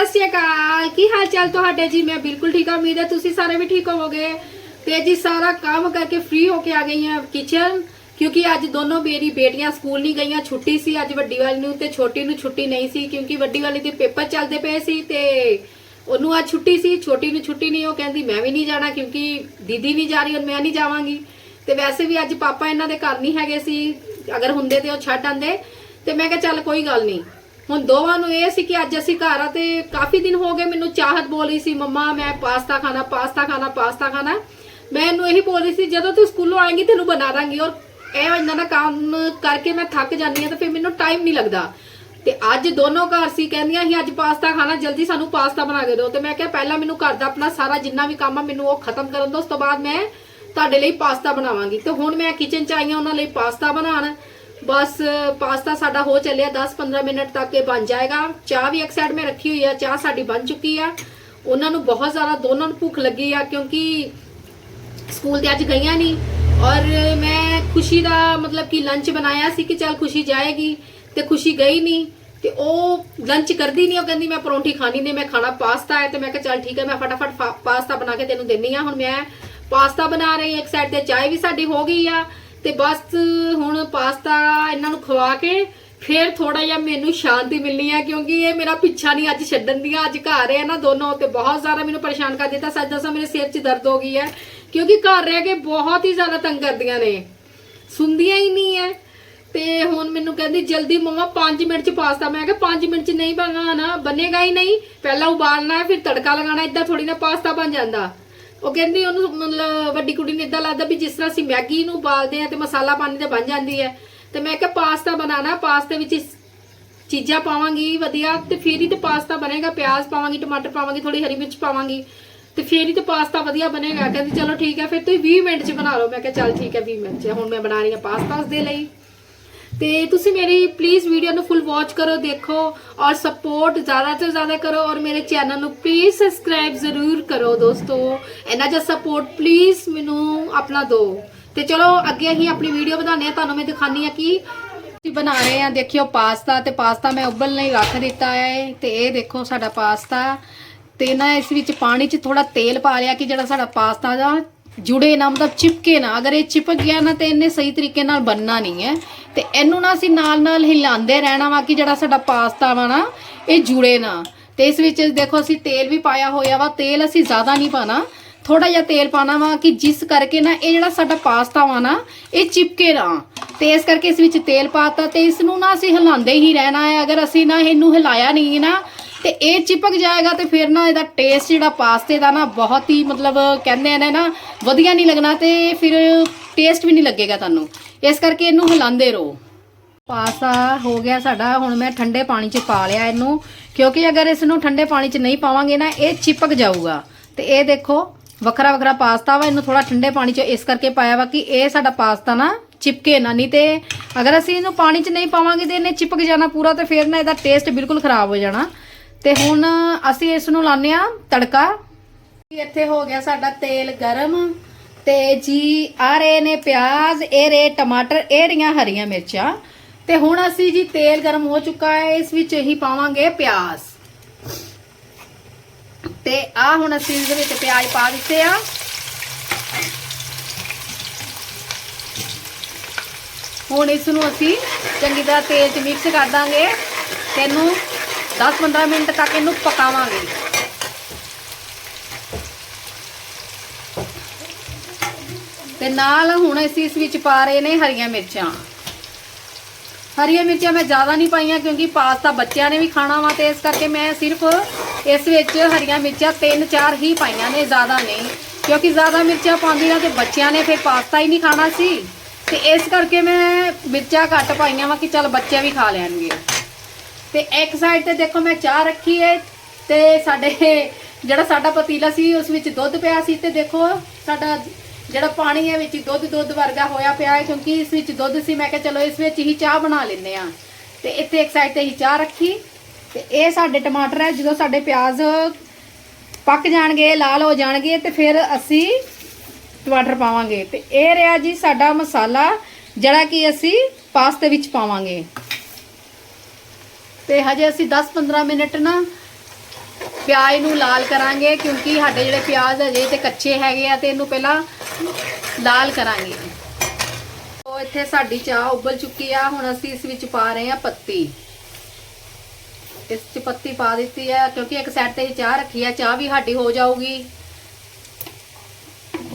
ਸਤਿ ਸ਼੍ਰੀ ਅਕਾਲ। ਕੀ ਹਾਲ ਚਾਲ ਤੁਹਾਡੇ? ਜੀ, ਮੈਂ ਬਿਲਕੁਲ ਠੀਕ ਹਾਂ। ਉਮੀਦ ਹੈ ਤੁਸੀਂ ਸਾਰੇ ਵੀ ਠੀਕ ਹੋਵੋਗੇ। ਤੇ ਜੀ, ਸਾਰਾ ਕੰਮ ਕਰਕੇ ਫ੍ਰੀ ਹੋ ਕੇ ਆ ਗਈ ਹਾਂ ਕਿਚਨ ਕਿਉਂਕਿ ਅੱਜ ਦੋਨੋਂ ਮੇਰੀ ਬੇਟੀਆਂ ਸਕੂਲ ਨਹੀਂ ਗਈਆਂ। ਛੁੱਟੀ ਸੀ ਅੱਜ ਵੱਡੀ ਵਾਲੀ ਨੂੰ ਤੇ ਛੋਟੀ ਨੂੰ ਛੁੱਟੀ ਨਹੀਂ ਸੀ, ਕਿਉਂਕਿ ਵੱਡੀ ਵਾਲੀ ਦੇ ਪੇਪਰ ਚੱਲਦੇ ਪਏ ਸੀ ਤੇ ਉਹਨੂੰ ਅੱਜ ਛੁੱਟੀ ਸੀ। ਛੋਟੀ ਨੂੰ ਛੁੱਟੀ ਨਹੀਂ, ਉਹ ਕਹਿੰਦੀ, ਮੈਂ ਵੀ ਨਹੀਂ ਜਾਣਾ ਕਿਉਂਕਿ ਦੀਦੀ ਨਹੀਂ ਜਾ ਰਹੀ ਔਰ ਮੈਂ ਨਹੀਂ ਜਾਵਾਂਗੀ। ਤੇ ਵੈਸੇ ਵੀ ਅੱਜ ਪਾਪਾ ਇਹਨਾਂ ਦੇ ਘਰ ਨਹੀਂ ਹੈਗੇ ਸੀ। ਅਗਰ ਹੁੰਦੇ ਤੇ ਉਹ ਛੱਡ ਆਂਦੇ ਤੇ ਮੈਂ ਕਿਹਾ, ਚੱਲ, ਕੋਈ ਗੱਲ ਨਹੀਂ। ਹੁਣ ਦੋਵਾਂ ਨੂੰ ਇਹ ਸੀ ਕਿ ਅੱਜ ਅਸੀਂ ਘਰ ਆ ਤੇ ਕਾਫੀ ਦਿਨ ਹੋ ਗਏ ਮੈਨੂੰ ਚਾਹਤ ਬੋਲੀ ਸੀ, ਮੰਮਾ, ਮੈਂ ਪਾਸਤਾ ਖਾਣਾ ਪਾਸਤਾ ਖਾਣਾ ਪਾਸਤਾ ਖਾਣਾ। ਮੈਂ ਇਹਨੂੰ ਇਹੀ ਬੋਲ ਰਹੀ ਸੀ, ਜਦੋਂ ਤੂੰ ਸਕੂਲੋਂ ਆਏਂਗੀ, ਤੈਨੂੰ ਬਣਾ ਦਾਂਗੀ। ਔਰ ਇਹ ਇਹਨਾਂ ਦਾ ਕੰਮ ਕਰਕੇ ਮੈਂ ਥੱਕ ਜਾਂਦੀ ਹਾਂ ਤੇ ਫਿਰ ਮੈਨੂੰ ਟਾਈਮ ਨਹੀਂ ਲੱਗਦਾ। ਤੇ ਅੱਜ ਦੋਨੋਂ ਘਰ ਸੀ, ਕਹਿੰਦੀਆਂ ਸੀ, ਅੱਜ ਪਾਸਤਾ ਖਾਣਾ, ਜਲਦੀ ਸਾਨੂੰ ਪਾਸਤਾ ਬਣਾ ਕੇ ਦਿਓ। ਤੇ ਮੈਂ ਕਿਹਾ, ਪਹਿਲਾਂ ਮੈਨੂੰ ਘਰ ਦਾ ਆਪਣਾ ਸਾਰਾ ਜਿੰਨਾ ਵੀ ਕੰਮ ਆ, ਮੈਨੂੰ ਉਹ ਖਤਮ ਕਰਨ ਦਿਓ, ਉਸ ਤੋਂ ਬਾਅਦ ਮੈਂ ਤੁਹਾਡੇ ਲਈ ਪਾਸਤਾ ਬਣਾਵਾਂਗੀ। ਤੇ ਹੁਣ ਮੈਂ ਕਿਚਨ ਚ ਆਈ ਹਾਂ, ਉਹਨਾਂ ਲਈ ਪਾਸਤਾ ਬਣਾਉਣ। ਬਸ, ਪਾਸਤਾ ਸਾਡਾ ਹੋ ਚੱਲਿਆ 10-15 ਮਿੰਟ ਤੱਕ ਇਹ ਬਣ ਜਾਏਗਾ। ਚਾਹ ਵੀ ਇੱਕ ਸਾਈਡ ਮੈਂ ਰੱਖੀ ਹੋਈ ਆ, ਚਾਹ ਸਾਡੀ ਬਣ ਚੁੱਕੀ ਆ। ਉਹਨਾਂ ਨੂੰ ਬਹੁਤ ਜ਼ਿਆਦਾ ਦੋਨਾਂ ਨੂੰ ਭੁੱਖ ਲੱਗੀ ਆ, ਕਿਉਂਕਿ ਸਕੂਲ ਤੇ ਅੱਜ ਗਈਆਂ ਨਹੀਂ ਔਰ ਮੈਂ ਖੁਸ਼ੀ ਦਾ ਮਤਲਬ ਕਿ ਲੰਚ ਬਣਾਇਆ ਸੀ ਕਿ ਚੱਲ ਖੁਸ਼ੀ ਜਾਏਗੀ ਤੇ ਖੁਸ਼ੀ ਗਈ ਨਹੀਂ ਤੇ ਉਹ ਲੰਚ ਕਰਦੀ ਨਹੀਂ ਉਹ ਕਹਿੰਦੀ ਮੈਂ ਪਰੌਂਠੀ ਖਾਣੀ ਨਹੀਂ ਮੈਂ ਖਾਣਾ ਪਾਸਤਾ ਹੈ। ਤੇ ਮੈਂ ਕਿਹਾ ਚੱਲ ਠੀਕ ਹੈ, ਮੈਂ ਫਟਾਫਟ ਫਾ- ਪਾਸਤਾ ਬਣਾ ਕੇ ਤੈਨੂੰ ਦਿੰਨੀ ਆ ਹੁਣ ਮੈਂ ਪਾਸਤਾ ਬਣਾ ਰਹੀ ਹਾਂ। ਇੱਕ ਸਾਈਡ ਤੇ ਚਾਹ ਵੀ ਸਾਡੀ ਹੋ ਗਈ ਆ। ਤੇ ਬਸ ਹੁਣ ਪਾਸਤਾ ਇਹਨਾਂ ਨੂੰ ਖਵਾ ਕੇ ਫਿਰ ਥੋੜਾ ਜਿਹਾ ਮੈਨੂੰ ਸ਼ਾਂਤੀ ਮਿਲਣੀ ਹੈ ਕਿਉਂਕਿ ਇਹ ਮੇਰਾ ਪਿੱਛਾ ਨਹੀਂ ਅੱਜ ਛੱਡਣ ਦੀਆਂ ਅੱਜ ਘਰ ਹੈ ਨਾ ਦੋਨੋਂ ਤੇ ਬਹੁਤ ਜ਼ਿਆਦਾ ਮੈਨੂੰ ਪਰੇਸ਼ਾਨ ਕਰ ਦਿੱਤਾ। ਸੱਚ ਦੱਸਾਂ ਮੇਰੇ ਸਿਰ 'ਚ ਦਰਦ ਹੋ ਗਈ ਹੈ, ਕਿਉਂਕਿ ਘਰ ਰਹਿ ਕੇ ਬਹੁਤ ਹੀ ਜ਼ਿਆਦਾ ਤੰਗ ਕਰਦੀਆਂ ਨੇ। ਸੁਣਦੀਆਂ ਹੀ ਨਹੀਂ ਹੈ। ਤੇ ਹੁਣ ਮੈਨੂੰ ਕਹਿੰਦੀ, ਜਲਦੀ ਮਮਾ 5 ਮਿੰਟ ਚ ਪਾਸਤਾ। ਮੈਂ ਕਿਹਾ 5 ਮਿੰਟ ਚ ਨਹੀਂ ਬਣਾਣਾ ਬਣੇਗਾ ਹੀ ਨਹੀਂ। ਪਹਿਲਾਂ ਉਬਾਲਣਾ ਹੈ, ਫਿਰ ਤੜਕਾ ਲਗਾਉਣਾ ਇਦਾਂ ਥੋੜੀ ਨਾ ਪਾਸਤਾ ਬਣ ਜਾਂਦਾ। ਉਹ ਕਹਿੰਦੀ ਉਹਨੂੰ ਮਤਲਬ ਵੱਡੀ ਕੁੜੀ ਨੂੰ ਇਦਾਂ ਲੱਗਦਾ ਵੀ ਜਿਸ ਤਰ੍ਹਾਂ ਅਸੀਂ ਮੈਗੀ ਨੂੰ ਉਬਾਲਦੇ ਆ ਤੇ ਮਸਾਲਾ ਪਾਣੀ ਤੇ ਬਣ ਜਾਂਦੀ ਹੈ। ਤੇ ਮੈਂ ਕਿਹਾ ਪਾਸਤਾ ਬਣਾਣਾ ਪਾਸਤੇ ਵਿੱਚ ਚੀਜ਼ਾਂ ਪਾਵਾਂਗੀ ਵਧੀਆ ਤੇ ਫਿਰ ਹੀ ਤੇ ਪਾਸਤਾ ਬਣੇਗਾ, ਪਿਆਜ਼ ਪਾਵਾਂਗੀ, ਟਮਾਟਰ ਪਾਵਾਂਗੀ ਥੋੜੀ ਹਰੀ ਮਿਰਚ ਪਾਵਾਂਗੀ। ਤੇ ਫਿਰ ਹੀ ਤੇ ਪਾਸਤਾ ਵਧੀਆ ਬਣੇਗਾ। ਕਹਿੰਦੀ ਚਲੋ ਠੀਕ ਹੈ, ਫਿਰ ਤੁਸੀਂ 20 ਮਿੰਟ ਚ ਬਣਾ ਲਓ। ਮੈਂ ਕਿਹਾ ਚੱਲ ਠੀਕ ਹੈ 20 ਮਿੰਟ ਚ। ਹੁਣ ਮੈਂ ਬਣਾ ਰਹੀ ਹਾਂ ਪਾਸਤਾ ਉਸ ਦੇ ਲਈ। ਤੇ ਤੁਸੀਂ ਮੇਰੀ ਪਲੀਜ਼ ਵੀਡੀਓ ਨੂੰ ਫੁੱਲ ਵਾਚ ਕਰੋ, ਦੇਖੋ ਔਰ ਸਪੋਰਟ ਜ਼ਿਆਦਾ ਤੋਂ ਜ਼ਿਆਦਾ ਕਰੋ ਔਰ ਮੇਰੇ ਚੈਨਲ ਨੂੰ ਪਲੀਜ਼ ਸਬਸਕ੍ਰਾਈਬ ਜ਼ਰੂਰ ਕਰੋ ਦੋਸਤੋ। ਇਹਨਾਂ ਜਿਹਾ ਸਪੋਰਟ ਪਲੀਜ਼ ਮੈਨੂੰ ਆਪਣਾ ਦਿਓ। ਤੇ ਚਲੋ ਅੱਗੇ ਅਸੀਂ ਆਪਣੀ ਵੀਡੀਓ ਵਧਾਉਂਦੇ ਆ ਤੁਹਾਨੂੰ ਮੈਂ ਦਿਖਾਨੀ ਆ ਕਿ ਅਸੀਂ ਬਣਾ ਰਹੇ ਆ ਦੇਖਿਓ ਪਾਸਤਾ ਤੇ ਪਾਸਤਾ ਮੈਂ ਉਬਲਣ ਲਈ ਰੱਖ ਦਿੱਤਾ ਹੈ ਤੇ ਇਹ ਦੇਖੋ ਸਾਡਾ ਪਾਸਤਾ। ਤੇ ਨਾ ਇਸ ਵਿੱਚ ਪਾਣੀ 'ਚ ਥੋੜਾ ਤੇਲ ਪਾ ਲਿਆ ਕਿ ਜਿਹੜਾ ਸਾਡਾ ਪਾਸਤਾ ਦਾ ਜੁੜੇ ਨਾ, ਮਤਲਬ ਚਿਪਕੇ ਨਾ। ਅਗਰ ਇਹ ਚਿਪਕ ਗਿਆ ਨਾ, ਤੇ ਇਹਨੇ ਸਹੀ ਤਰੀਕੇ ਨਾਲ ਬੰਨਣਾ ਨਹੀਂ ਹੈ। ਤੇ ਇਹਨੂੰ ਨਾ ਅਸੀਂ ਨਾਲ ਨਾਲ ਹਿਲਾਉਂਦੇ ਰਹਿਣਾ ਵਾ ਕਿ ਜਿਹੜਾ ਸਾਡਾ ਪਾਸਤਾ ਵਾ ਨਾ, ਇਹ ਜੁੜੇ ਨਾ। ਤੇ ਇਸ ਵਿੱਚ ਦੇਖੋ, ਅਸੀਂ ਤੇਲ ਵੀ ਪਾਇਆ ਹੋਇਆ ਵਾ। ਤੇਲ ਅਸੀਂ ਜ਼ਿਆਦਾ ਨਹੀਂ ਪਾਣਾ। ਥੋੜਾ ਜਿਹਾ ਤੇਲ ਪਾਣਾ ਵਾ ਕਿ ਜਿਸ ਕਰਕੇ ਨਾ ਇਹ ਜਿਹੜਾ ਸਾਡਾ ਪਾਸਤਾ ਵਾ ਨਾ, ਇਹ ਚਿਪਕੇ ਨਾ। ਤੇ ਇਸ ਕਰਕੇ ਇਸ ਵਿੱਚ ਤੇਲ ਪਾਤਾ ਤੇ ਇਸ ਨੂੰ ਨਾ ਅਸੀਂ ਹਿਲਾਉਂਦੇ ਹੀ ਰਹਿਣਾ ਹੈ। ਅਗਰ ਅਸੀਂ ਨਾ ਇਹਨੂੰ ਹਿਲਾਇਆ ਨਹੀਂ ਨਾ ਤੇ ਇਹ ਚਿਪਕ ਜਾਏਗਾ ਤੇ ਫਿਰ ਨਾ ਇਹਦਾ ਟੇਸਟ ਜਿਹੜਾ ਪਾਸਤੇ ਦਾ ਨਾ ਬਹੁਤ ਹੀ ਮਤਲਬ ਕਹਿੰਦੇ ਨੇ ਨਾ ਵਧੀਆ ਨਹੀਂ ਲੱਗਣਾ ਤੇ ਫਿਰ ਟੇਸਟ ਵੀ ਨਹੀਂ ਲੱਗੇਗਾ ਤੁਹਾਨੂੰ। ਇਸ ਕਰਕੇ ਇਹਨੂੰ ਹਿਲਾਉਂਦੇ ਰਹੋ। ਪਾਸਤਾ ਹੋ ਗਿਆ ਸਾਡਾ, ਹੁਣ ਮੈਂ ਠੰਡੇ ਪਾਣੀ 'ਚ ਪਾ ਲਿਆ ਇਹਨੂੰ, ਕਿਉਂਕਿ ਅਗਰ ਇਸ ਨੂੰ ਠੰਡੇ ਪਾਣੀ 'ਚ ਨਹੀਂ ਪਾਵਾਂਗੇ ਨਾ, ਇਹ ਚਿਪਕ ਜਾਊਗਾ। ਤੇ ਇਹ ਦੇਖੋ, ਵੱਖਰਾ ਵੱਖਰਾ ਪਾਸਤਾ ਵਾ, ਇਹਨੂੰ ਥੋੜਾ ਠੰਡੇ ਪਾਣੀ 'ਚ ਇਸ ਕਰਕੇ ਪਾਇਆ ਵਾ ਕਿ ਇਹ ਸਾਡਾ ਪਾਸਤਾ ਨਾ ਚਿਪਕੇ ਨਾ, ਨਹੀਂ ਤੇ ਅਗਰ ਅਸੀਂ ਇਹਨੂੰ ਪਾਣੀ 'ਚ ਨਹੀਂ ਪਾਵਾਂਗੇ ਤੇ ਇਹਨੇ ਚਿਪਕ ਜਾਣਾ ਪੂਰਾ ਤੇ ਫਿਰ ਨਾ ਇਹਦਾ ਟੇਸਟ ਬਿਲਕੁਲ ਖਰਾਬ ਹੋ ਜਾਣਾ। ਤੇ ਹੁਣ ਅਸੀਂ ਇਸ ਨੂੰ ਲਾਉਂਦੇ ਆ ਤੜਕਾ। ਇੱਥੇ ਹੋ ਗਿਆ ਸਾਡਾ ਤੇਲ ਗਰਮ ਤੇ ਜੀ ਆ ਰਹੇ ਨੇ ਪਿਆਜ਼, ਇਹ ਰੇ ਟਮਾਟਰ, ਇਹ ਰਹੀਆਂ ਹਰੀਆਂ ਮਿਰਚਾਂ। ਤੇ ਹੁਣ ਅਸੀਂ ਜੀ ਤੇਲ ਗਰਮ ਹੋ ਚੁੱਕਾ ਹੈ, ਇਸ ਵਿੱਚ ਹੀ ਪਾਵਾਂਗੇ ਪਿਆਜ਼। ਤੇ ਆ ਹੁਣ ਅਸੀਂ ਇਹਦੇ ਵਿੱਚ ਪਿਆਜ਼ ਪਾ ਦਿੱਤੇ ਆ। ਹੁਣ ਇਸ ਨੂੰ ਅਸੀਂ ਚੰਗੀ ਤਰ੍ਹਾਂ ਤੇਲ 'ਚ ਮਿਕਸ ਕਰ ਦਾਂਗੇ। ਤੇ ਇਹਨੂੰ 10-15 ਮਿੰਟ ਤੱਕ ਇਹਨੂੰ ਪਕਾਵਾਂਗੇ। ਤੇ ਨਾਲ ਹੁਣ ਅਸੀਂ ਇਸ ਵਿੱਚ ਪਾ ਰਹੇ ਨੇ ਹਰੀਆਂ ਮਿਰਚਾਂ। ਹਰੀਆਂ ਮਿਰਚਾਂ ਮੈਂ ਜ਼ਿਆਦਾ ਨਹੀਂ ਪਾਈਆਂ ਕਿਉਂਕਿ ਪਾਸਤਾ ਬੱਚਿਆਂ ਨੇ ਵੀ ਖਾਣਾ ਵਾ ਤੇ ਇਸ ਕਰਕੇ ਮੈਂ ਸਿਰਫ ਇਸ ਵਿੱਚ ਹਰੀਆਂ ਮਿਰਚਾਂ ਤਿੰਨ ਚਾਰ ਹੀ ਪਾਈਆਂ ਨੇ, ਜ਼ਿਆਦਾ ਨਹੀਂ। ਕਿਉਂਕਿ ਜ਼ਿਆਦਾ ਮਿਰਚਾਂ ਪਾਉਂਦੀ ਨਾ ਤੇ ਬੱਚਿਆਂ ਨੇ ਫਿਰ ਪਾਸਤਾ ਹੀ ਨਹੀਂ ਖਾਣਾ ਸੀ। ਤੇ ਇਸ ਕਰਕੇ ਮੈਂ ਮਿਰਚਾਂ ਘੱਟ ਪਾਈਆਂ ਵਾ ਕਿ ਚਲ ਬੱਚੇ ਵੀ ਖਾ ਲੈਣਗੇ। ਤੇ ਇੱਕ ਸਾਈਡ ਤੇ ਦੇਖੋ ਮੈਂ ਚਾਹ ਰੱਖੀ ਹੈ ਤੇ ਸਾਡੇ ਜਿਹੜਾ ਸਾਡਾ ਪਤੀਲਾ ਸੀ, ਉਸ ਵਿੱਚ ਦੁੱਧ ਪਿਆ ਸੀ ਤੇ ਦੇਖੋ ਸਾਡਾ ਜਿਹੜਾ ਪਾਣੀ ਹੈ ਵਿੱਚ ਦੁੱਧ ਦੁੱਧ ਵਰਗਾ ਹੋਇਆ ਪਿਆ ਹੈ ਕਿਉਂਕਿ ਇਸ ਵਿੱਚ ਦੁੱਧ ਸੀ, ਮੈਂ ਕਿਹਾ ਚਲੋ ਇਸ ਵਿੱਚ ਹੀ ਚਾਹ ਬਣਾ ਲੈਂਦੇ ਆ ਤੇ ਇੱਥੇ ਇੱਕ ਸਾਈਡ ਤੇ ਹੀ ਚਾਹ ਰੱਖੀ, ਤੇ ਇਹ ਸਾਡੇ ਟਮਾਟਰ ਹੈ, ਜਦੋਂ ਸਾਡੇ ਪਿਆਜ਼ ਪੱਕ ਜਾਣਗੇ, ਲਾਲ ਹੋ ਜਾਣਗੇ, ਤੇ ਫਿਰ ਅਸੀਂ ਟਮਾਟਰ ਪਾਵਾਂਗੇ। ਤੇ ਇਹ ਰਿਹਾ ਜੀ ਸਾਡਾ ਮਸਾਲਾ, ਜਿਹੜਾ ਕਿ ਅਸੀਂ ਪਾਸਤੇ ਵਿੱਚ ਪਾਵਾਂਗੇ। ਤੇ ਹਜੇ ਅਸੀਂ 10-15 ਮਿੰਟ ਨਾ ਪਿਆਜ਼ ਨੂੰ ਲਾਲ ਕਰਾਂਗੇ, ਕਿਉਂਕਿ ਸਾਡੇ ਜਿਹੜੇ ਪਿਆਜ਼ ਹਜੇ ਤੇ ਕੱਚੇ ਹੈਗੇ ਆ ਤੇ ਇਹਨੂੰ ਪਹਿਲਾਂ ਲਾਲ ਕਰਾਂਗੇ। ਉਹ ਇੱਥੇ ਸਾਡੀ ਚਾਹ ਉਬਲ ਚੁੱਕੀ ਆ, ਹੁਣ ਅਸੀਂ ਇਸ ਵਿੱਚ ਪਾ ਰਹੇ ਆ ਪੱਤੀ। ਇਸ ਚ ਪੱਤੀ ਪਾ ਦਿੱਤੀ ਆ, ਕਿਉਂਕਿ ਇੱਕ ਸਾਈਡ ਤੇ ਚਾਹ ਰੱਖੀ ਆ, ਚਾਹ ਵੀ ਸਾਡੀ ਹੋ ਜਾਊਗੀ।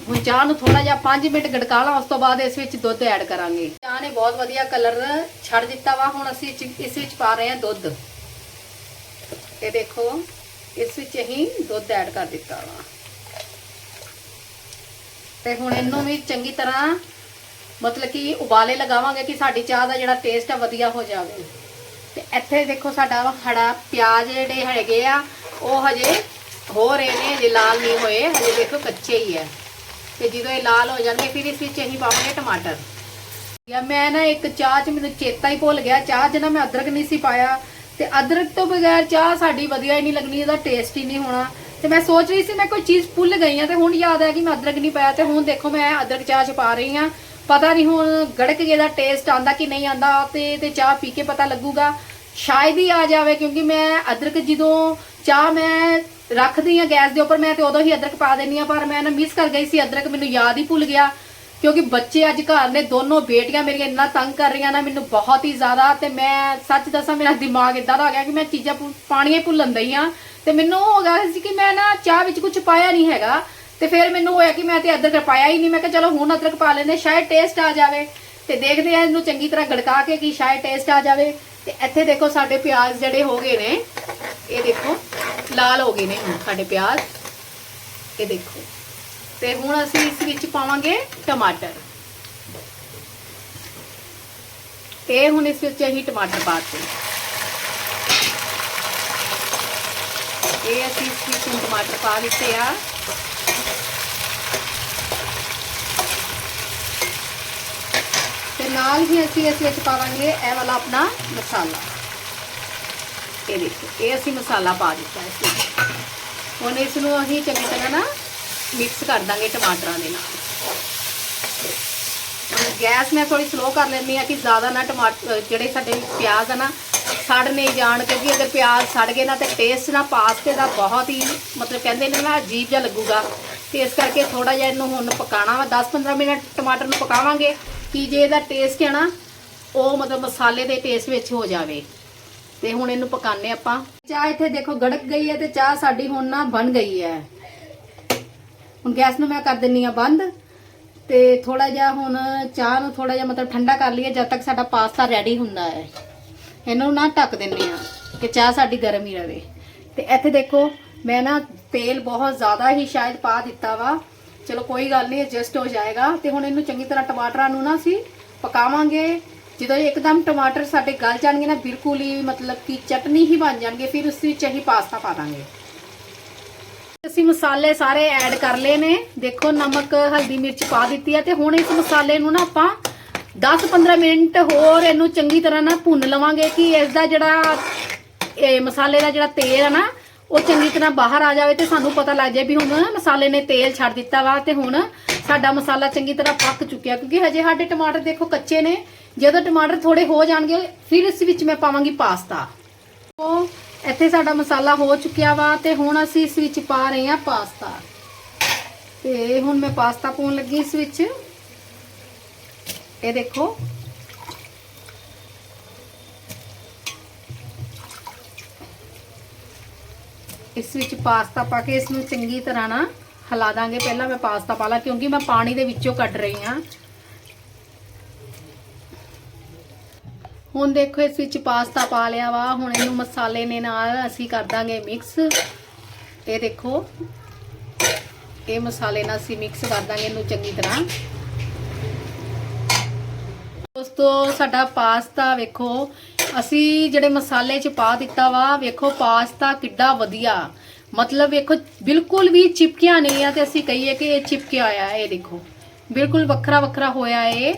ਹੁਣ ਚਾਹ ਨੂੰ ਥੋੜਾ ਜਿਹਾ 5 ਮਿੰਟ ਗੜਕਾ ਲਾਂ, ਉਸ ਤੋਂ ਬਾਅਦ ਇਸ ਵਿੱਚ ਦੁੱਧ ਐਡ ਕਰਾਂਗੇ। ਚਾਹ ਨੇ ਬਹੁਤ ਵਧੀਆ ਕਲਰ ਛੱਡ ਦਿੱਤਾ ਵਾ, ਹੁਣ ਅਸੀਂ ਇਸ ਵਿੱਚ ਪਾ ਰਹੇ ਹਾਂ ਦੁੱਧ। ਇਹ ਦੇਖੋ, ਇਸ ਵਿੱਚ ਅਸੀਂ ਦੁੱਧ ਐਡ ਕਰ ਦਿੱਤਾ ਵਾ। ਤੇ ਹੁਣ ਇਹਨੂੰ ਵੀ ਚੰਗੀ ਤਰ੍ਹਾਂ ਮਤਲਬ ਕਿ ਉਬਾਲੇ ਲਗਾਵਾਂਗੇ ਕਿ ਸਾਡੀ ਚਾਹ ਦਾ ਜਿਹੜਾ ਟੇਸਟ ਆ ਵਧੀਆ ਹੋ ਜਾਵੇ। ਤੇ ਇੱਥੇ ਦੇਖੋ ਸਾਡਾ ਹੜਾ ਪਿਆਜ਼ ਜਿਹੜੇ ਹੈਗੇ ਆ, ਉਹ ਹਜੇ ਹੋ ਰਹੇ ਨੇ, ਹਜੇ ਲਾਲ ਨਹੀਂ ਹੋਏ, ਹਜੇ ਦੇਖੋ ਕੱਚੇ ਹੀ ਆ। ਤੇ ਜਦੋਂ ਇਹ ਲਾਲ ਹੋ ਜਾਣਗੇ ਫਿਰ ਇਸ ਵਿੱਚ ਅਸੀਂ ਪਾਵਾਂਗੇ ਟਮਾਟਰ। ਯਾ ਮੈਂ ਨਾ ਇੱਕ ਚਾਹ ਚ ਮੈਨੂੰ ਚੇਤਾ ਹੀ ਭੁੱਲ ਗਿਆ, ਚਾਹ 'ਚ ਨਾ ਮੈਂ ਅਦਰਕ ਨਹੀਂ ਸੀ ਪਾਇਆ। ਤੇ ਅਦਰਕ ਤੋਂ ਬਗੈਰ ਚਾਹ ਸਾਡੀ ਵਧੀਆ ਹੀ ਨਹੀਂ ਲੱਗਣੀ, ਇਹਦਾ ਟੇਸਟ ਹੀ ਨਹੀਂ ਹੋਣਾ। ਤੇ ਮੈਂ ਸੋਚ ਰਹੀ ਸੀ, ਮੈਂ ਕੋਈ ਚੀਜ਼ ਭੁੱਲ ਗਈ ਆ ਤੇ ਹੁਣ ਯਾਦ ਆ ਕਿ ਮੈਂ ਅਦਰਕ ਨਹੀਂ ਪਾਇਆ ਤੇ ਹੁਣ ਦੇਖੋ ਮੈਂ ਅਦਰਕ ਚਾਹ ਚ ਪਾ ਰਹੀ ਆ ਪਤਾ ਨਹੀਂ ਹੁਣ ਗੜਕ ਕੇ ਦਾ ਟੇਸਟ ਆਂਦਾ ਕਿ ਨਹੀਂ ਆਂਦਾ ਤੇ ਤੇ ਚਾਹ ਪੀ ਕੇ ਪਤਾ ਲੱਗੂਗਾ। ਸ਼ਾਇਦ ਹੀ ਆ ਜਾਵੇ, ਕਿਉਂਕਿ ਮੈਂ ਅਦਰਕ ਜਦੋਂ ਚਾਹ ਮੈਂ ਰੱਖਦੀ ਆ ਗੈਸ ਦੇ ਉੱਪਰ, ਮੈਂ ਤੇ ਉਦੋਂ ਹੀ ਅਦਰਕ ਪਾ ਦੇਣੀ ਆ ਪਰ ਮੈਂ ਨਾ ਮਿਸ ਕਰ ਗਈ ਸੀ, ਅਦਰਕ ਮੈਨੂੰ ਯਾਦ ਹੀ ਭੁੱਲ ਗਿਆ। ਕਿਉਂਕਿ ਬੱਚੇ ਅੱਜ ਘਰ ਨੇ, ਦੋਨੋਂ ਬੇਟੀਆਂ ਮੇਰੀਆਂ ਇੰਨਾ ਤੰਗ ਕਰ ਰਹੀਆਂ ਨਾ, ਮੈਨੂੰ ਬਹੁਤ ਹੀ ਜ਼ਿਆਦਾ, ਤੇ ਮੈਂ ਸੱਚ ਦੱਸਾਂ, ਮੇਰਾ ਦਿਮਾਗ ਇਦਾਂ ਦਾ ਹੋ ਗਿਆ ਕਿ ਮੈਂ ਚੀਜ਼ਾਂ ਭੁ- ਪਾਣੀਆਂ ਭੁੱਲਣ ਦਈ ਆ ਤੇ ਮੈਨੂੰ ਹੋ ਗਿਆ ਸੀ ਕਿ ਮੈਂ ਨਾ ਚਾਹ ਵਿੱਚ ਕੁਝ ਪਾਇਆ ਨਹੀਂ ਹੈਗਾ, ਤੇ ਫਿਰ ਮੈਨੂੰ ਹੋਇਆ ਕਿ ਮੈਂ ਤੇ ਅਦਰਕ ਪਾਇਆ ਹੀ ਨਹੀਂ। ਮੈਂ ਕਿਹਾ, ਚਲੋ, ਹੁਣ ਅਦਰਕ ਪਾ ਲੈਂਦੇ ਸ਼ਾਇਦ ਟੇਸਟ ਆ ਜਾਵੇ। ਤੇ ਦੇਖਦੇ ਆ ਇਹਨੂੰ ਚੰਗੀ ਤਰ੍ਹਾਂ ਗੜਕਾ ਕੇ ਕਿ ਸ਼ਾਇਦ ਟੇਸਟ ਆ ਜਾਵੇ। ਤੇ ਇੱਥੇ ਦੇਖੋ ਸਾਡੇ ਪਿਆਜ਼ ਜਿਹੜੇ ਹੋ ਗਏ ਨੇ, ਇਹ ਦੇਖੋ, ਲਾਲ ਹੋ ਗਏ ਨੇ ਹੁਣ ਸਾਡੇ ਪਿਆਜ਼। ਇਹ ਦੇਖੋ। ਤੇ ਹੁਣ ਅਸੀਂ ਇਸ ਵਿੱਚ ਪਾਵਾਂਗੇ ਟਮਾਟਰ। ਇਹ ਹੁਣ ਇਸ ਵਿੱਚ ਅਸੀਂ ਟਮਾਟਰ ਪਾਤੇ ਇਹ ਅਸੀਂ ਇਸ ਵਿੱਚ ਟਮਾਟਰ ਪਾ ਦਿੱਤੇ ਆ। ਨਾਲ ਹੀ ਅਸੀਂ ਇਸ ਵਿੱਚ ਪਾਵਾਂਗੇ ਇਹ ਵਾਲਾ ਆਪਣਾ ਮਸਾਲਾ। ਇਹ ਦੇਖੋ, ਇਹ ਅਸੀਂ ਮਸਾਲਾ ਪਾ ਦਿੱਤਾ ਇਸ ਵਿੱਚ। ਹੁਣ ਇਸ ਨੂੰ ਅਸੀਂ ਚੰਗੀ ਤਰ੍ਹਾਂ ਨਾ ਮਿਕਸ ਕਰ ਦਾਂਗੇ ਟਮਾਟਰਾਂ ਦੇ ਨਾਲ। ਗੈਸ ਮੈਂ ਥੋੜੀ ਸਲੋ ਕਰ ਲੈਂਦੀ ਆ ਕਿ ਜ਼ਿਆਦਾ ਨਾ ਟਮਾਟਰ ਜਿਹੜੇ ਸਾਡੇ ਪਿਆਜ਼ ਆ ਨਾ, ਸੜ ਨਹੀਂ ਜਾਣ, ਕਿਉਂਕਿ ਅਗਰ ਪਿਆਜ਼ ਸੜ ਗਏ ਨਾ ਤੇ ਟੇਸਟ ਨਾ ਪਾਸਤੇ ਦਾ ਬਹੁਤ ਹੀ ਮਤਲਬ ਕਹਿੰਦੇ ਨੇ ਨਾ, ਅਜੀਬ ਜਿਹਾ ਲੱਗੂਗਾ। ਤੇ ਇਸ ਕਰਕੇ ਥੋੜਾ ਜਿਹਾ ਇਹਨੂੰ ਹੁਣ ਪਕਾਣਾ ਵਾ। 10-15 ਮਿੰਟ ਟਮਾਟਰ ਨੂੰ ਪਕਾਵਾਂਗੇ। ਕਿ ਜੇ ਇਹਦਾ ਟੇਸਟ ਹੈ ਨਾ, ਉਹ ਮਤਲਬ ਮਸਾਲੇ ਦੇ ਟੇਸਟ ਵਿੱਚ ਹੋ ਜਾਵੇ। ਤੇ ਹੁਣ ਇਹਨੂੰ ਪਕਾਣੇ ਆਪਾਂ। ਚਾਹ ਇੱਥੇ ਦੇਖੋ ਗੜਕ ਗਈ ਹੈ ਤੇ ਚਾਹ ਸਾਡੀ ਹੁਣ ਨਾ ਬਣ ਗਈ ਹੈ। ਹੁਣ ਗੈਸ ਨੂੰ ਮੈਂ ਕਰ ਦਿੰਨੀ ਆ ਬੰਦ ਤੇ ਥੋੜਾ ਜਿਹਾ ਹੁਣ ਚਾਹ ਨੂੰ ਥੋੜਾ ਜਿਹਾ ਮਤਲਬ ਠੰਡਾ ਕਰ ਲਈਏ ਜਦ ਤੱਕ ਸਾਡਾ ਪਾਸਤਾ ਰੈਡੀ ਹੁੰਦਾ ਹੈ। ਇਹਨੂੰ ਨਾ ਢੱਕ ਦਿੰਨੇ ਆ ਕਿ ਚਾਹ ਸਾਡੀ ਗਰਮ ਹੀ ਰਹੇ ਤੇ ਇੱਥੇ ਦੇਖੋ ਮੈਂ ਨਾ ਤੇਲ ਬਹੁਤ ਜ਼ਿਆਦਾ ਹੀ ਸ਼ਾਇਦ ਪਾ ਦਿੱਤਾ ਵਾ। ਚਲੋ ਕੋਈ ਗੱਲ ਨਹੀਂ ਐਡਜਸਟ ਹੋ ਜਾਏਗਾ। ਤੇ ਹੁਣ ਇਹਨੂੰ ਚੰਗੀ ਤਰ੍ਹਾਂ ਟਮਾਟਰਾਂ ਨੂੰ ਨਾ ਅਸੀਂ ਪਕਾਵਾਂਗੇ। ਜਦੋਂ ਇੱਕਦਮ ਟਮਾਟਰ ਸਾਡੇ ਗਲ ਜਾਣਗੇ ਨਾ, ਬਿਲਕੁਲ ਹੀ ਮਤਲਬ ਕਿ ਚਟਨੀ ਹੀ ਬਣ ਜਾਣਗੇ, ਫਿਰ ਉਸ ਵਿੱਚ ਅਸੀਂ ਪਾਸਤਾ ਪਾ ਦਾਂਗੇ। ਅਸੀਂ ਮਸਾਲੇ ਸਾਰੇ ਐਡ ਕਰ ਲਏ ਨੇ। ਦੇਖੋ ਨਮਕ, ਹਲਦੀ ਮਿਰਚ ਪਾ ਦਿੱਤੀ ਹੈ ਤੇ ਹੁਣ ਇਸ ਮਸਾਲੇ ਨੂੰ ਨਾ ਆਪਾਂ 10-15 ਮਿੰਟ ਹੋਰ ਇਹਨੂੰ ਚੰਗੀ ਤਰ੍ਹਾਂ ਨਾ ਭੁੰਨ ਲਵਾਂਗੇ ਕਿ ਇਸ ਦਾ ਜਿਹੜਾ ਇਹ ਮਸਾਲੇ ਦਾ ਜਿਹੜਾ ਤੇਲ ਹੈ ਨਾ ਉਹ ਚੰਗੀ ਤਰ੍ਹਾਂ ਬਾਹਰ ਆ ਜਾਵੇ ਤੇ ਸਾਨੂੰ ਪਤਾ ਲੱਗ ਜਾਏ ਵੀ ਹੁਣ ਮਸਾਲੇ ਨੇ ਤੇਲ ਛੱਡ ਦਿੱਤਾ ਵਾ ਤੇ ਹੁਣ ਸਾਡਾ ਮਸਾਲਾ ਚੰਗੀ ਤਰ੍ਹਾਂ ਪੱਕ ਚੁੱਕਿਆ। ਕਿਉਂਕਿ ਹਜੇ ਸਾਡੇ ਟਮਾਟਰ ਦੇਖੋ ਕੱਚੇ ਨੇ। ਜਦੋਂ ਟਮਾਟਰ ਥੋੜੇ ਹੋ ਜਾਣਗੇ, ਫਿਰ ਇਸ ਵਿੱਚ ਮੈਂ ਪਾਵਾਂਗੀ ਪਾਸਤਾ। ਉਹ ਇੱਥੇ ਸਾਡਾ ਮਸਾਲਾ ਹੋ ਚੁੱਕਿਆ ਵਾ ਤੇ ਹੁਣ ਅਸੀਂ ਇਸ ਵਿੱਚ ਪਾ ਰਹੇ ਹਾਂ ਪਾਸਤਾ। ਤੇ ਹੁਣ ਮੈਂ ਪਾਸਤਾ ਪਾਉਣ ਲੱਗੀ ਇਸ ਵਿੱਚ। ਇਹ ਦੇਖੋ ਇਸ ਵਿੱਚ ਪਾਸਤਾ ਪਾ ਕੇ ਇਸ ਨੂੰ ਚੰਗੀ ਤਰ੍ਹਾਂ ਨਾ ਹਿਲਾ ਦਾਂਗੇ। ਪਹਿਲਾਂ ਮੈਂ ਪਾਸਤਾ ਪਾ ਲਾ, ਕਿਉਂਕਿ ਮੈਂ ਪਾਣੀ ਦੇ ਵਿੱਚੋਂ ਕੱਢ ਰਹੀ ਹਾਂ। ਹੁਣ ਦੇਖੋ, ਇਸ ਵਿੱਚ ਪਾਸਤਾ ਪਾ ਲਿਆ ਵਾ। ਹੁਣ ਇਹਨੂੰ ਮਸਾਲੇ ਨੇ ਨਾਲ ਅਸੀਂ ਕਰ ਦਾਂਗੇ ਮਿਕਸ ਇਹ ਦੇਖੋ, ਇਹ ਮਸਾਲੇ ਨਾਲ ਅਸੀਂ ਮਿਕਸ ਕਰ ਦਾਂਗੇ ਇਹਨੂੰ ਚੰਗੀ ਤਰ੍ਹਾਂ। ਦੋਸਤੋ, ਸਾਡਾ ਪਾਸਤਾ ਵੇਖੋ ਅਸੀਂ ਜਿਹੜੇ ਮਸਾਲੇ ਚ ਪਾ ਦਿੱਤਾ ਵਾ, ਵੇਖੋ ਪਾਸਤਾ ਕਿੱਡਾ ਵਧੀਆ। ਮਤਲਬ ਵੇਖੋ, ਬਿਲਕੁਲ ਵੀ ਚਿਪਕਿਆ ਨਹੀਂ ਆ ਤੇ ਅਸੀਂ ਕਹੀਏ ਕਿ ਇਹ ਚਿਪਕਿਆ ਹੋਇਆ ਇਹ ਦੇਖੋ। ਬਿਲਕੁਲ ਵੱਖਰਾ ਵੱਖਰਾ ਹੋਇਆ ਏ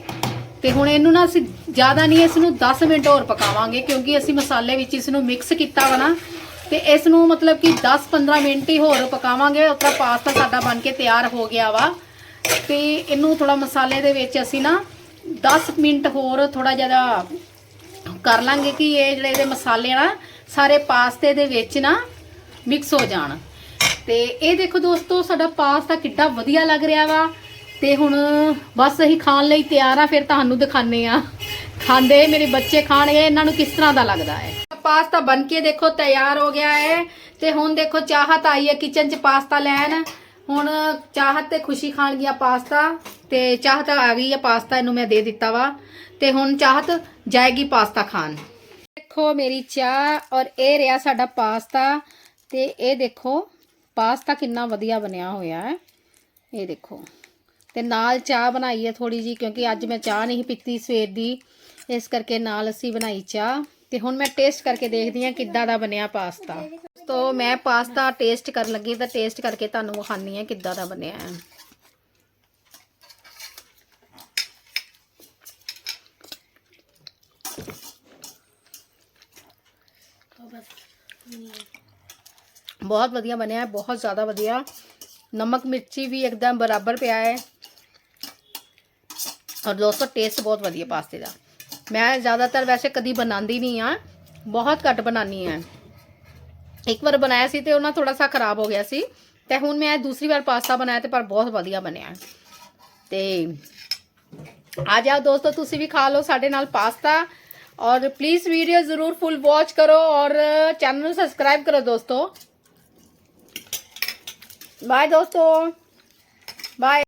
ਤੇ ਹੁਣ ਇਹਨੂੰ ਨਾ ਅਸੀਂ ਜ਼ਿਆਦਾ ਨਹੀਂ ਇਸ ਨੂੰ 10 ਮਿੰਟ ਹੋਰ ਪਕਾਵਾਂਗੇ, ਕਿਉਂਕਿ ਅਸੀਂ ਮਸਾਲੇ ਵਿੱਚ ਇਸ ਨੂੰ ਮਿਕਸ ਕੀਤਾ ਵਾ ਨਾ। ਤੇ ਇਸ ਨੂੰ ਮਤਲਬ ਕਿ 10-15 ਮਿੰਟ ਹੀ ਹੋਰ ਪਕਾਵਾਂਗੇ ਉਤਰਾ ਪਾਸਤਾ ਸਾਡਾ ਬਣ ਕੇ ਤਿਆਰ ਹੋ ਗਿਆ ਵਾ। ਤੇ ਇਹਨੂੰ ਥੋੜਾ ਮਸਾਲੇ ਦੇ ਵਿੱਚ ਅਸੀਂ ਨਾ 10 ਮਿੰਟ ਹੋਰ ਥੋੜਾ ਜ਼ਿਆਦਾ ਕਰ ਲਾਂਗੇ ਕਿ ਇਹ ਜਿਹੜੇ ਇਹਦੇ ਮਸਾਲੇ ਨਾ, ਸਾਰੇ ਪਾਸਤੇ ਦੇ ਵਿੱਚ ਨਾ ਮਿਕਸ ਹੋ ਜਾਣ। ਤੇ ਇਹ ਦੇਖੋ ਦੋਸਤੋ, ਸਾਡਾ ਪਾਸਤਾ ਕਿੱਡਾ ਵਧੀਆ ਲੱਗ ਰਿਹਾ ਵਾ। ਤੇ ਹੁਣ ਬਸ ਅਸੀਂ ਖਾਣ ਲਈ ਤਿਆਰ ਆ, ਫਿਰ ਤੁਹਾਨੂੰ ਦਿਖਾਣੇ ਆ ਖਾਂਦੇ ਮੇਰੇ ਬੱਚੇ ਖਾਣਗੇ, ਇਹਨਾਂ ਨੂੰ ਕਿਸ ਤਰ੍ਹਾਂ ਦਾ ਲੱਗਦਾ ਹੈ। ਪਾਸਤਾ ਬਣ ਕੇ ਦੇਖੋ ਤਿਆਰ ਹੋ ਗਿਆ ਹੈ। ਤੇ ਹੁਣ ਦੇਖੋ ਚਾਹਤ ਆਈ ਹੈ ਕਿਚਨ 'ਚ ਪਾਸਤਾ ਲੈਣ। ਹੁਣ ਚਾਹਤ ਤੇ ਖੁਸ਼ੀ ਖਾਣ ਗਿਆ ਪਾਸਤਾ। ਤੇ ਚਾਹਤ ਆ ਗਈ ਹੈ ਪਾਸਤਾ, ਇਹਨੂੰ ਮੈਂ ਦੇ ਦਿੱਤਾ ਵਾ। ਤੇ ਹੁਣ ਚਾਹਤ ਜਾਏਗੀ ਪਾਸਤਾ ਖਾਣ। ਦੇਖੋ ਮੇਰੀ ਚਾਹ ਔਰ ਇਹ ਰਿਹਾ ਸਾਡਾ ਪਾਸਤਾ ਤੇ ਇਹ ਦੇਖੋ ਪਾਸਤਾ ਕਿੰਨਾ ਵਧੀਆ ਬਣਿਆ ਹੋਇਆ ਹੈ। ਇਹ ਦੇਖੋ। ਤੇ ਨਾਲ ਚਾਹ ਬਣਾਈ ਹੈ ਥੋੜੀ ਜੀ ਕਿਉਂਕਿ ਅੱਜ ਮੈਂ ਚਾਹ ਨਹੀਂ ਪੀਤੀ ਸਵੇਰ ਦੀ। ਇਸ ਕਰਕੇ ਨਾਲ ਅਸੀਂ ਬਣਾਈ ਚਾਹ। ਤੇ ਹੁਣ ਮੈਂ ਟੇਸਟ ਕਰਕੇ ਦੇਖਦੀ ਹਾਂ ਕਿੱਦਾਂ ਦਾ ਬਣਿਆ ਪਾਸਤਾ। ਤੋ ਮੈਂ ਪਾਸਤਾ ਟੇਸਟ ਕਰਨ ਲੱਗੀ ਤਾਂ ਟੇਸਟ ਕਰਕੇ ਤੁਹਾਨੂੰ ਵਿਖਾਨੀ ਹੈ ਕਿੱਦਾਂ ਦਾ ਬਣਿਆ ਹੈ। ਬਹੁਤ ਵਧੀਆ ਬਣਿਆ ਹੈ ਬਹੁਤ ਜ਼ਿਆਦਾ ਵਧੀਆ। ਨਮਕ ਮਿਰਚੀ ਵੀ ਇੱਕਦਮ ਬਰਾਬਰ ਪਿਆ ਹੈ। ਔਰ ਦੋਸਤੋ ਟੇਸਟ ਬਹੁਤ ਵਧੀਆ ਪਾਸਤੇ ਦਾ। ਮੈਂ ਜ਼ਿਆਦਾਤਰ ਵੈਸੇ ਕਦੀ ਬਣਾਉਂਦੀ ਨਹੀਂ ਆ ਬਹੁਤ ਘੱਟ ਬਣਾਉਣੀ ਆ ਇੱਕ ਵਾਰ ਬਣਾਇਆ ਸੀ ਤੇ ਉਹਨਾਂ ਥੋੜਾ ਸਾ ਖਰਾਬ ਹੋ ਗਿਆ ਸੀ। ਤੇ ਹੁਣ ਮੈਂ ਦੂਸਰੀ ਵਾਰ ਪਾਸਤਾ ਬਣਾਇਆ ਤੇ ਪਰ ਬਹੁਤ ਵਧੀਆ ਬਣਿਆ। ਤੇ ਆ ਜਾਓ ਦੋਸਤੋ, ਤੁਸੀਂ ਵੀ ਖਾ ਲਓ ਸਾਡੇ ਨਾਲ ਪਾਸਤਾ। और प्लीज़ वीडियो ज़रूर फुल वॉच करो और चैनल सब्सक्राइब करो दोस्तों बाय दोस्तों बाय